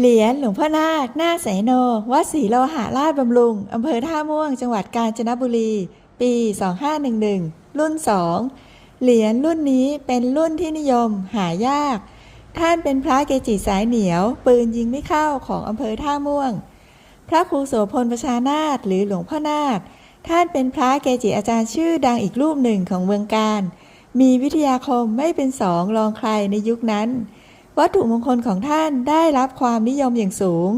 เหรียญหลวงพ่อนาคหน้าแสโน วัดศรีโลหะราชบำรุง อำเภอท่าม่วง จังหวัดกาญจนบุรี ปี 2511 รุ่น 2 เหรียญรุ่นนี้เป็นรุ่นที่นิยม หายาก ท่านเป็นพระเกจิสายเหนียว ปืนยิงไม่เข้าของอำเภอท่าม่วง พระครูโสพลประชานาถหรือหลวงพ่อนาถท่านเป็นพระเกจิอาจารย์ชื่อดังอีกรูปหนึ่งของเมืองการ มีวิทยาคมไม่เป็นสองรองใครในยุคนั้น วัตถุมงคลของท่านได้รับความนิยมอย่างสูง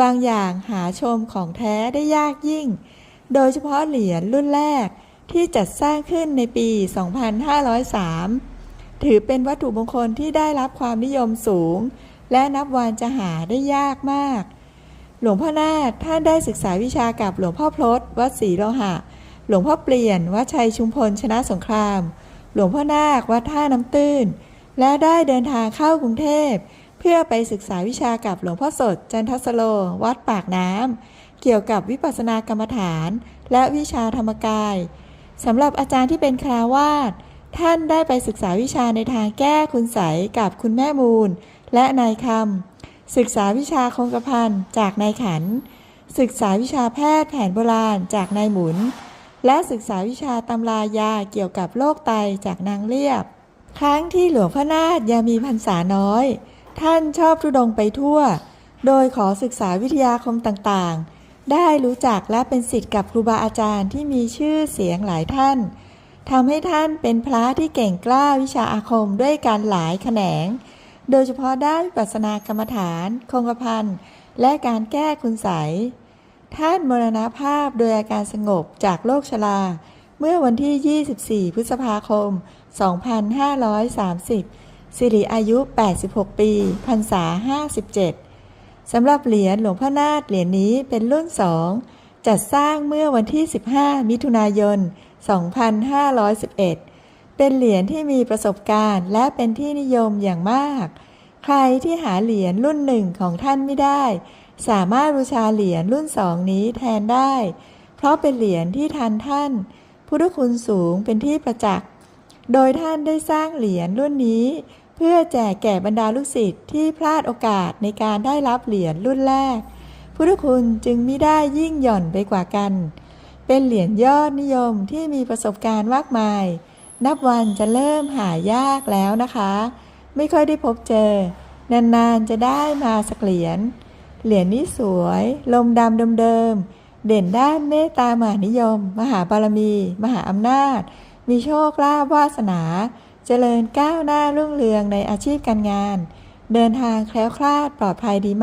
บางอย่างหาชมของแท้ได้ยากยิ่ง โดยเฉพาะเหรียญรุ่นแรกที่จัดสร้างขึ้นในปี 2503 ถือเป็นวัตถุมงคลที่ได้รับความนิยมสูง และนับวันจะหาได้ยากมาก หลวงพ่อนาถท่านได้ศึกษาวิชากับหลวงพ่อพลดวัดศรีโลหะ หลวงพ่อเปลี่ยนวัดชัยชุมพลชนะสงคราม หลวงพ่อนาควัดท่าน้ำตื้น และได้เดินทางเข้ากรุงเทพ เพื่อไปศึกษาวิชากับหลวงพ่อสด จันทสโล วัดปากน้ำเกี่ยวกับวิปัสสนากรรมฐาน และวิชาธรรมกายสำหรับอาจารย์ที่เป็นคราวาสท่านได้ไปศึกษาวิชาในทางแก้คุณใสกับคุณแม่มูล และนายคำศึกษาวิชาคงกระพันจากนายขัน ศึกษาวิชาแพทย์แผนโบราณจากนายหมุน และศึกษาวิชาตำรายาเกี่ยวกับโรคไตจากนางเลียบ ครั้งที่หลวงพ่อนาถยังมีพรรษาน้อย ท่านชอบทุดงไปทั่ว โดยขอศึกษาวิทยาคมต่างๆ ได้รู้จักและเป็นศิษย์กับครูบาอาจารย์ที่มีชื่อเสียงหลายท่านทำให้ท่านเป็นพระที่เก่งกล้าวิชาอาคมด้วยการหลายแขนง โดยเฉพาะด้านวิปัสสนากรรมฐาน คงกระพันและการแก้คุณไสท่านมรณภาพโดยอาการสงบจากโรคชรา เมื่อวันที่ 24 พฤษภาคม 2530 สิริอายุ 86 ปี พรรษา 57 สำหรับเหรียญหลวงพ่อนาถเหรียญนี้เป็นรุ่น 2 จัดสร้างเมื่อวันที่ 15 มิถุนายน 2511 เป็นเหรียญที่มีประสบการณ์และเป็นที่นิยมอย่างมาก ใครที่หาเหรียญรุ่นหนึ่งของท่านไม่ได้ สามารถบูชาเหรียญรุ่นสองนี้แทนได้ เพราะเป็นเหรียญที่ทันท่าน พุทธคุณสูงเป็นที่ประจักษ์ โดยท่านได้สร้างเหรียญรุ่นนี้ เพื่อแจกแก่บรรดาลูกศิษย์ที่พลาดโอกาสในการได้รับเหรียญรุ่นแรก พุทธคุณจึงไมิได้ยิ่งหย่อนไปกว่ากัน เป็นเหรียญยอดนิยมที่มีประสบการณ์มากมาย นับวันจะเริ่มหายากแล้วนะคะ ไม่ค่อยได้พบเจอ นานๆจะได้มาสักเหรียญ เหรียญนี้สวย ลมดำเดิมๆ เด่นด้านเมตตามหานิยม มหาบารมี มหาอำนาจ มีโชคลาภวาสนา เจริญก้าวหน้ารุ่งเรืองในอาชีพการงาน เดินทางแคล้วคลาดปลอดภัยดีมาก